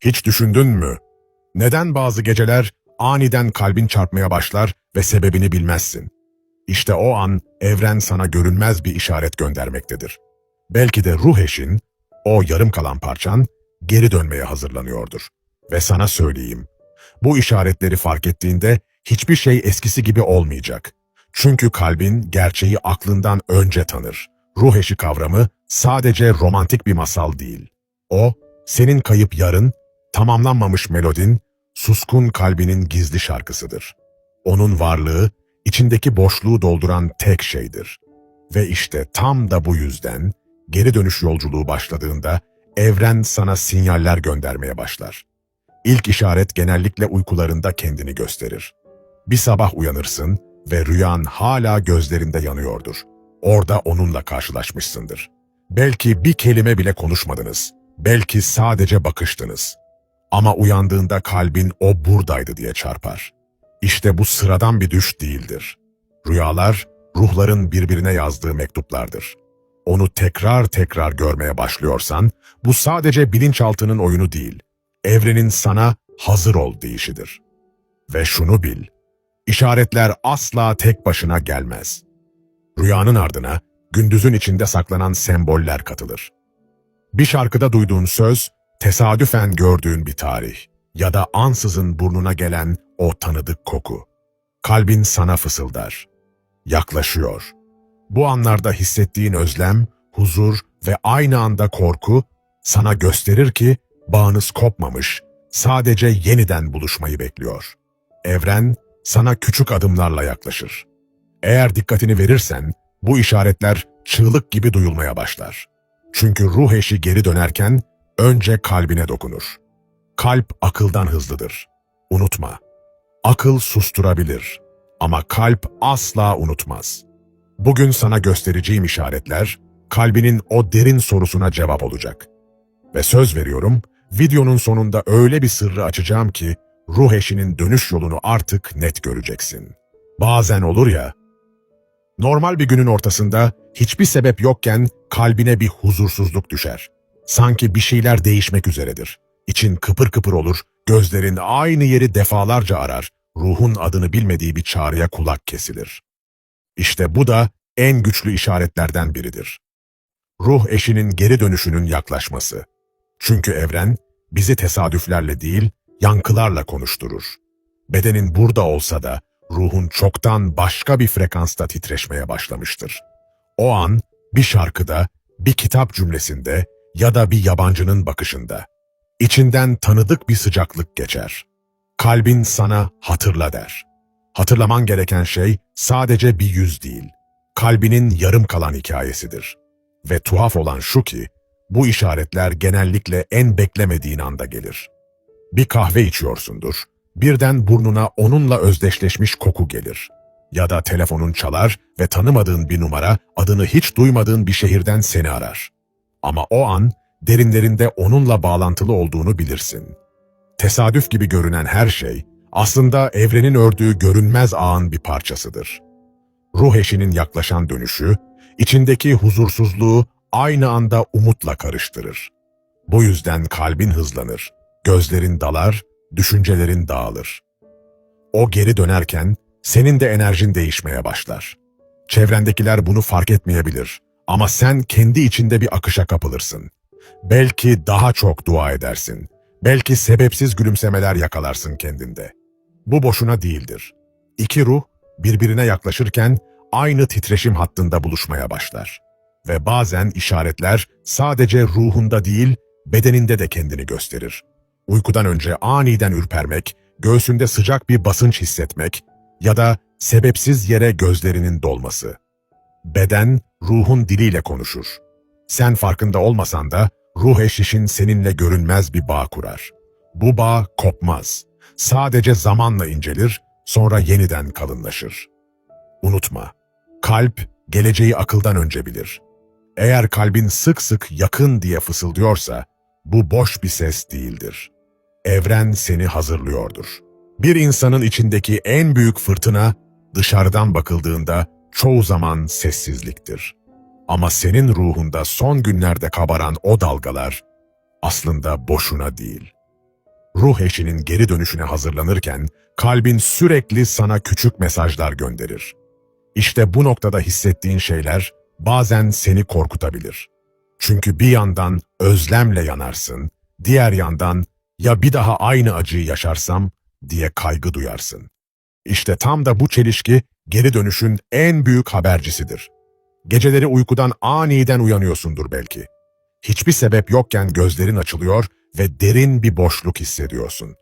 Hiç düşündün mü? Neden bazı geceler aniden kalbin çarpmaya başlar ve sebebini bilmezsin? İşte o an evren sana görünmez bir işaret göndermektedir. Belki de ruh eşin, o yarım kalan parçan, geri dönmeye hazırlanıyordur. Ve sana söyleyeyim, bu işaretleri fark ettiğinde hiçbir şey eskisi gibi olmayacak. Çünkü kalbin gerçeği aklından önce tanır. Ruh eşi kavramı sadece romantik bir masal değil. O, senin kayıp yarın, tamamlanmamış melodin, suskun kalbinin gizli şarkısıdır. Onun varlığı, içindeki boşluğu dolduran tek şeydir. Ve işte tam da bu yüzden geri dönüş yolculuğu başladığında evren sana sinyaller göndermeye başlar. İlk işaret genellikle uykularında kendini gösterir. Bir sabah uyanırsın ve rüyan hala gözlerinde yanıyordur. Orada onunla karşılaşmışsındır. Belki bir kelime bile konuşmadınız. Belki sadece bakıştınız. Ama uyandığında kalbin o buradaydı diye çarpar. İşte bu sıradan bir düş değildir. Rüyalar, ruhların birbirine yazdığı mektuplardır. Onu tekrar tekrar görmeye başlıyorsan, bu sadece bilinçaltının oyunu değil, evrenin sana hazır ol deyişidir. Ve şunu bil, işaretler asla tek başına gelmez. Rüyanın ardına gündüzün içinde saklanan semboller katılır. Bir şarkıda duyduğun söz, tesadüfen gördüğün bir tarih ya da ansızın burnuna gelen o tanıdık koku. Kalbin sana fısıldar. Yaklaşıyor. Bu anlarda hissettiğin özlem, huzur ve aynı anda korku sana gösterir ki bağınız kopmamış, sadece yeniden buluşmayı bekliyor. Evren sana küçük adımlarla yaklaşır. Eğer dikkatini verirsen bu işaretler çığlık gibi duyulmaya başlar. Çünkü ruh eşi geri dönerken önce kalbine dokunur. Kalp akıldan hızlıdır. Unutma. Akıl susturabilir ama kalp asla unutmaz. Bugün sana göstereceğim işaretler kalbinin o derin sorusuna cevap olacak. Ve söz veriyorum, videonun sonunda öyle bir sırrı açacağım ki ruh eşinin dönüş yolunu artık net göreceksin. Bazen olur ya, normal bir günün ortasında hiçbir sebep yokken kalbine bir huzursuzluk düşer. Sanki bir şeyler değişmek üzeredir. İçin kıpır kıpır olur, gözlerin aynı yeri defalarca arar, ruhun adını bilmediği bir çağrıya kulak kesilir. İşte bu da en güçlü işaretlerden biridir. Ruh eşinin geri dönüşünün yaklaşması. Çünkü evren bizi tesadüflerle değil, yankılarla konuşturur. Bedenin burada olsa da ruhun çoktan başka bir frekansta titreşmeye başlamıştır. O an bir şarkıda, bir kitap cümlesinde ya da bir yabancının bakışında. İçinden tanıdık bir sıcaklık geçer. Kalbin sana hatırla der. Hatırlaman gereken şey sadece bir yüz değil, kalbinin yarım kalan hikayesidir. Ve tuhaf olan şu ki, bu işaretler genellikle en beklemediğin anda gelir. Bir kahve içiyorsundur, birden burnuna onunla özdeşleşmiş koku gelir. Ya da telefonun çalar ve tanımadığın bir numara adını hiç duymadığın bir şehirden seni arar. Ama o an derinlerinde onunla bağlantılı olduğunu bilirsin. Tesadüf gibi görünen her şey aslında evrenin ördüğü görünmez ağın bir parçasıdır. Ruh eşinin yaklaşan dönüşü, içindeki huzursuzluğu aynı anda umutla karıştırır. Bu yüzden kalbin hızlanır, gözlerin dalar, düşüncelerin dağılır. O geri dönerken senin de enerjin değişmeye başlar. Çevrendekiler bunu fark etmeyebilir ama sen kendi içinde bir akışa kapılırsın. Belki daha çok dua edersin. Belki sebepsiz gülümsemeler yakalarsın kendinde. Bu boşuna değildir. İki ruh birbirine yaklaşırken aynı titreşim hattında buluşmaya başlar. Ve bazen işaretler sadece ruhunda değil, bedeninde de kendini gösterir. Uykudan önce aniden ürpermek, göğsünde sıcak bir basınç hissetmek ya da sebepsiz yere gözlerinin dolması. Beden, ruhun diliyle konuşur. Sen farkında olmasan da ruh eşişin seninle görünmez bir bağ kurar. Bu bağ kopmaz. Sadece zamanla incelir, sonra yeniden kalınlaşır. Unutma, kalp geleceği akıldan önce bilir. Eğer kalbin sık sık yakın diye fısıldıyorsa, bu boş bir ses değildir. Evren seni hazırlıyordur. Bir insanın içindeki en büyük fırtına, dışarıdan bakıldığında çoğu zaman sessizliktir. Ama senin ruhunda son günlerde kabaran o dalgalar aslında boşuna değil. Ruh eşinin geri dönüşüne hazırlanırken kalbin sürekli sana küçük mesajlar gönderir. İşte bu noktada hissettiğin şeyler bazen seni korkutabilir. Çünkü bir yandan özlemle yanarsın, diğer yandan ya bir daha aynı acıyı yaşarsam diye kaygı duyarsın. İşte tam da bu çelişki geri dönüşün en büyük habercisidir. Geceleri uykudan aniden uyanıyorsundur belki. Hiçbir sebep yokken gözlerin açılıyor ve derin bir boşluk hissediyorsun.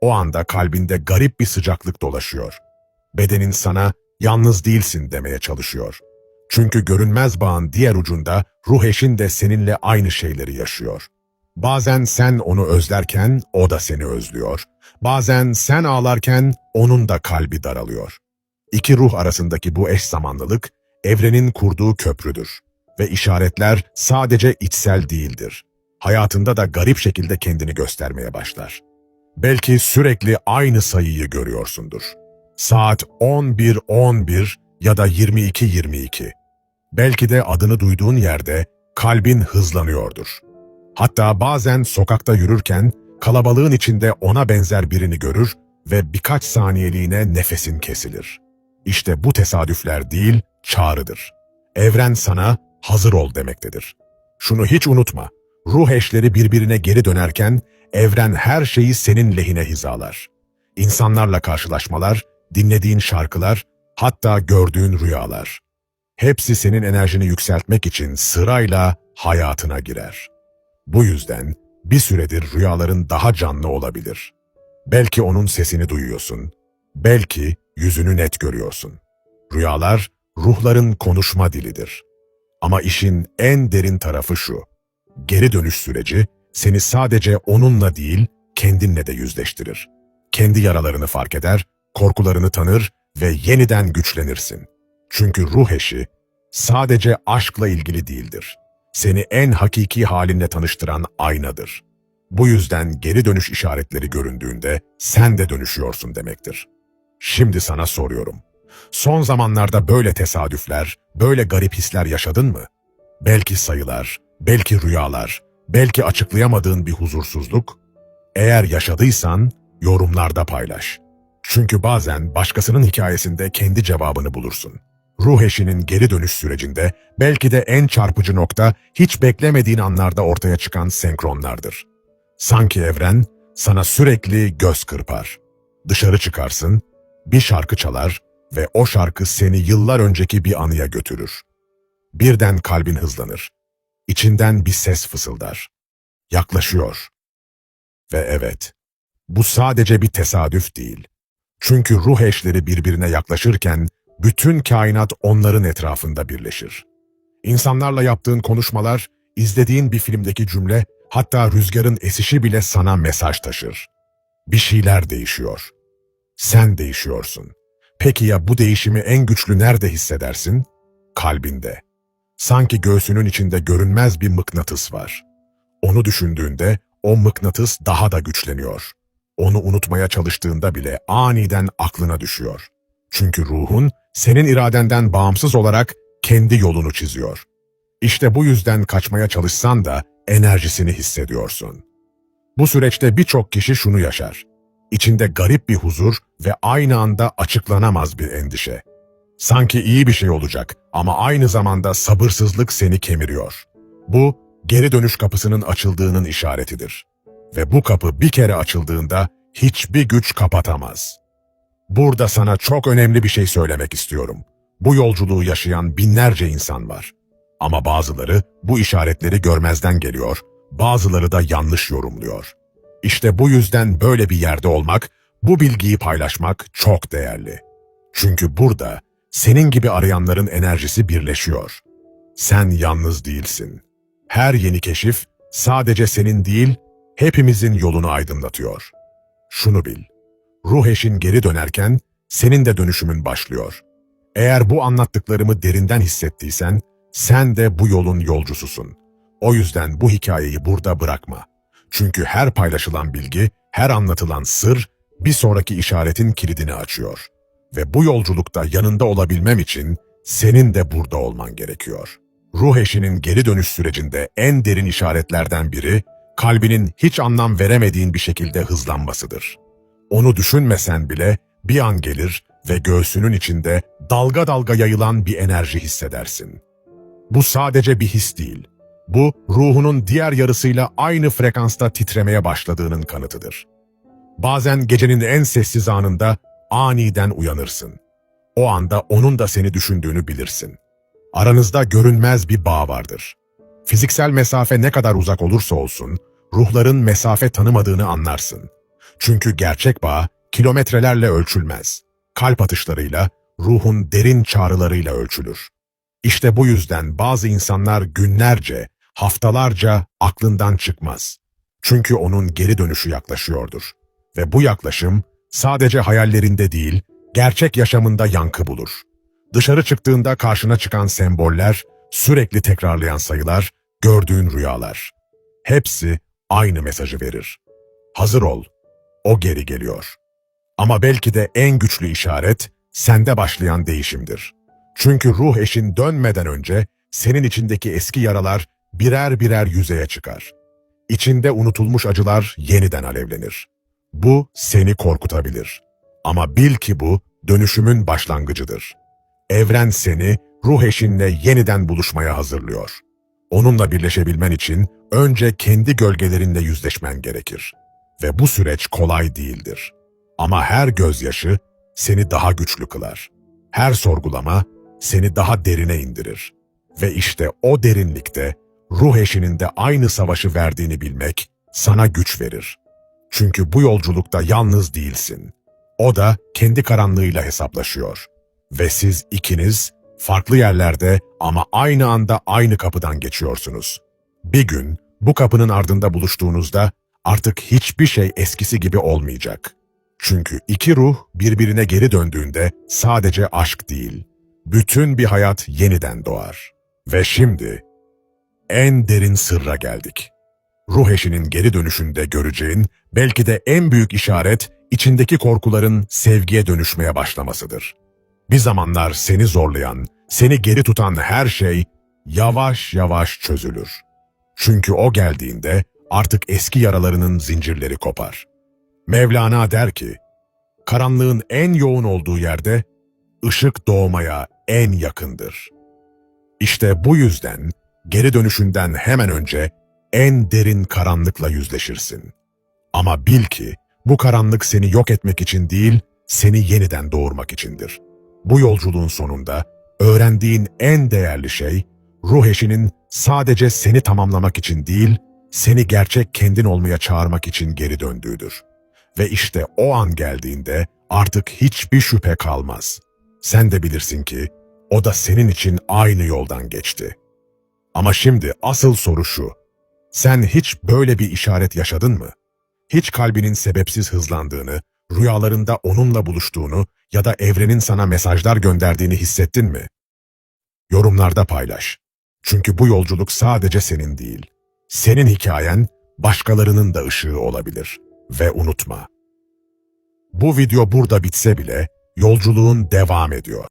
O anda kalbinde garip bir sıcaklık dolaşıyor. Bedenin sana yalnız değilsin demeye çalışıyor. Çünkü görünmez bağın diğer ucunda ruh eşin de seninle aynı şeyleri yaşıyor. Bazen sen onu özlerken o da seni özlüyor. Bazen sen ağlarken onun da kalbi daralıyor. İki ruh arasındaki bu eş zamanlılık evrenin kurduğu köprüdür ve işaretler sadece içsel değildir. Hayatında da garip şekilde kendini göstermeye başlar. Belki sürekli aynı sayıyı görüyorsundur. Saat 11.11 ya da 22.22. Belki de adını duyduğun yerde kalbin hızlanıyordur. Hatta bazen sokakta yürürken kalabalığın içinde ona benzer birini görür ve birkaç saniyeliğine nefesin kesilir. İşte bu tesadüfler değil, çağrıdır. Evren sana hazır ol demektedir. Şunu hiç unutma, ruh eşleri birbirine geri dönerken evren her şeyi senin lehine hizalar. İnsanlarla karşılaşmalar, dinlediğin şarkılar, hatta gördüğün rüyalar. Hepsi senin enerjini yükseltmek için sırayla hayatına girer. Bu yüzden bir süredir rüyaların daha canlı olabilir. Belki onun sesini duyuyorsun, belki yüzünü net görüyorsun. Rüyalar ruhların konuşma dilidir. Ama işin en derin tarafı şu. Geri dönüş süreci seni sadece onunla değil, kendinle de yüzleştirir. Kendi yaralarını fark eder, korkularını tanır ve yeniden güçlenirsin. Çünkü ruh eşi sadece aşkla ilgili değildir. Seni en hakiki halinle tanıştıran aynadır. Bu yüzden geri dönüş işaretleri göründüğünde sen de dönüşüyorsun demektir. Şimdi sana soruyorum. Son zamanlarda böyle tesadüfler, böyle garip hisler yaşadın mı? Belki sayılar, belki rüyalar, belki açıklayamadığın bir huzursuzluk. Eğer yaşadıysan yorumlarda paylaş. Çünkü bazen başkasının hikayesinde kendi cevabını bulursun. Ruh eşinin geri dönüş sürecinde belki de en çarpıcı nokta hiç beklemediğin anlarda ortaya çıkan senkronlardır. Sanki evren sana sürekli göz kırpar. Dışarı çıkarsın, bir şarkı çalar ve o şarkı seni yıllar önceki bir anıya götürür. Birden kalbin hızlanır. İçinden bir ses fısıldar. Yaklaşıyor. Ve evet, bu sadece bir tesadüf değil. Çünkü ruh eşleri birbirine yaklaşırken bütün kainat onların etrafında birleşir. İnsanlarla yaptığın konuşmalar, izlediğin bir filmdeki cümle, hatta rüzgarın esişi bile sana mesaj taşır. Bir şeyler değişiyor. Sen değişiyorsun. Peki ya bu değişimi en güçlü nerede hissedersin? Kalbinde. Sanki göğsünün içinde görünmez bir mıknatıs var. Onu düşündüğünde o mıknatıs daha da güçleniyor. Onu unutmaya çalıştığında bile aniden aklına düşüyor. Çünkü ruhun senin iradenden bağımsız olarak kendi yolunu çiziyor. İşte bu yüzden kaçmaya çalışsan da enerjisini hissediyorsun. Bu süreçte birçok kişi şunu yaşar. İçinde garip bir huzur ve aynı anda açıklanamaz bir endişe. Sanki iyi bir şey olacak ama aynı zamanda sabırsızlık seni kemiriyor. Bu, geri dönüş kapısının açıldığının işaretidir. Ve bu kapı bir kere açıldığında hiçbir güç kapatamaz. Burada sana çok önemli bir şey söylemek istiyorum. Bu yolculuğu yaşayan binlerce insan var. Ama bazıları bu işaretleri görmezden geliyor, bazıları da yanlış yorumluyor. İşte bu yüzden böyle bir yerde olmak, bu bilgiyi paylaşmak çok değerli. Çünkü burada senin gibi arayanların enerjisi birleşiyor. Sen yalnız değilsin. Her yeni keşif sadece senin değil, hepimizin yolunu aydınlatıyor. Şunu bil, ruh eşin geri dönerken senin de dönüşümün başlıyor. Eğer bu anlattıklarımı derinden hissettiysen, sen de bu yolun yolcususun. O yüzden bu hikayeyi burada bırakma. Çünkü her paylaşılan bilgi, her anlatılan sır bir sonraki işaretin kilidini açıyor. Ve bu yolculukta yanında olabilmem için senin de burada olman gerekiyor. Ruh eşinin geri dönüş sürecinde en derin işaretlerden biri, kalbinin hiç anlam veremediğin bir şekilde hızlanmasıdır. Onu düşünmesen bile bir an gelir ve göğsünün içinde dalga dalga yayılan bir enerji hissedersin. Bu sadece bir his değil. Bu ruhunun diğer yarısıyla aynı frekansta titremeye başladığının kanıtıdır. Bazen gecenin en sessiz anında aniden uyanırsın. O anda onun da seni düşündüğünü bilirsin. Aranızda görünmez bir bağ vardır. Fiziksel mesafe ne kadar uzak olursa olsun, ruhların mesafe tanımadığını anlarsın. Çünkü gerçek bağ kilometrelerle ölçülmez. Kalp atışlarıyla, ruhun derin çağrılarıyla ölçülür. İşte bu yüzden bazı insanlar günlerce, haftalarca aklından çıkmaz. Çünkü onun geri dönüşü yaklaşıyordur. Ve bu yaklaşım sadece hayallerinde değil, gerçek yaşamında yankı bulur. Dışarı çıktığında karşına çıkan semboller, sürekli tekrarlayan sayılar, gördüğün rüyalar. Hepsi aynı mesajı verir. Hazır ol, o geri geliyor. Ama belki de en güçlü işaret sende başlayan değişimdir. Çünkü ruh eşin dönmeden önce senin içindeki eski yaralar birer birer yüzeye çıkar. İçinde unutulmuş acılar yeniden alevlenir. Bu seni korkutabilir. Ama bil ki bu dönüşümün başlangıcıdır. Evren seni ruh eşinle yeniden buluşmaya hazırlıyor. Onunla birleşebilmen için önce kendi gölgelerinle yüzleşmen gerekir. Ve bu süreç kolay değildir. Ama her gözyaşı seni daha güçlü kılar. Her sorgulama seni daha derine indirir. Ve işte o derinlikte ruh eşinin de aynı savaşı verdiğini bilmek sana güç verir. Çünkü bu yolculukta yalnız değilsin. O da kendi karanlığıyla hesaplaşıyor. Ve siz ikiniz farklı yerlerde ama aynı anda aynı kapıdan geçiyorsunuz. Bir gün bu kapının ardında buluştuğunuzda artık hiçbir şey eskisi gibi olmayacak. Çünkü iki ruh birbirine geri döndüğünde sadece aşk değil, bütün bir hayat yeniden doğar. Ve şimdi en derin sırra geldik. Ruh eşinin geri dönüşünde göreceğin belki de en büyük işaret içindeki korkuların sevgiye dönüşmeye başlamasıdır. Bir zamanlar seni zorlayan, seni geri tutan her şey yavaş yavaş çözülür. Çünkü o geldiğinde artık eski yaralarının zincirleri kopar. Mevlana der ki, karanlığın en yoğun olduğu yerde ışık doğmaya en yakındır. İşte bu yüzden geri dönüşünden hemen önce en derin karanlıkla yüzleşirsin. Ama bil ki bu karanlık seni yok etmek için değil, seni yeniden doğurmak içindir. Bu yolculuğun sonunda öğrendiğin en değerli şey, ruh eşinin sadece seni tamamlamak için değil, seni gerçek kendin olmaya çağırmak için geri döndüğüdür. Ve işte o an geldiğinde artık hiçbir şüphe kalmaz. Sen de bilirsin ki o da senin için aynı yoldan geçti. Ama şimdi asıl soru şu. Sen hiç böyle bir işaret yaşadın mı? Hiç kalbinin sebepsiz hızlandığını, rüyalarında onunla buluştuğunu ya da evrenin sana mesajlar gönderdiğini hissettin mi? Yorumlarda paylaş. Çünkü bu yolculuk sadece senin değil. Senin hikayen başkalarının da ışığı olabilir. Ve unutma. Bu video burada bitse bile yolculuğun devam ediyor.